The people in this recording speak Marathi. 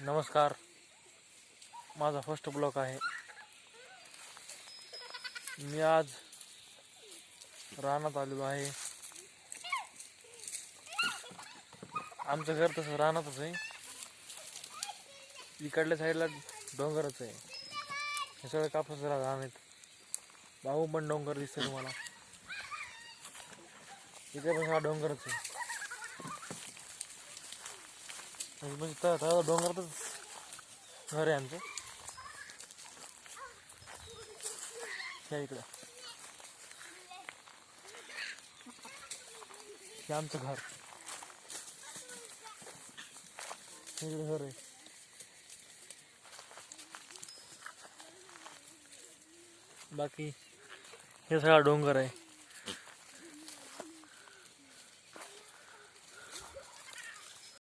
नमस्कार. माझा फर्स्ट ब्लॉक आहे. मी आज रानात आलेलो आहे. आमचं घर तसं रानातच आहे. इकडल्या साईडला डोंगरच आहे. हे सगळं कापूस रान आहेत भाऊ पण डोंगर दिसतं तुम्हाला. इकडे पण हा डोंगरच आहे. म्हणजे म्हणजे तर तर डोंगरातच घर आहे आमचं. या इकडं. हे आमचं घर. हे इकडे घर आहे. बाकी हे सगळा डोंगर आहे.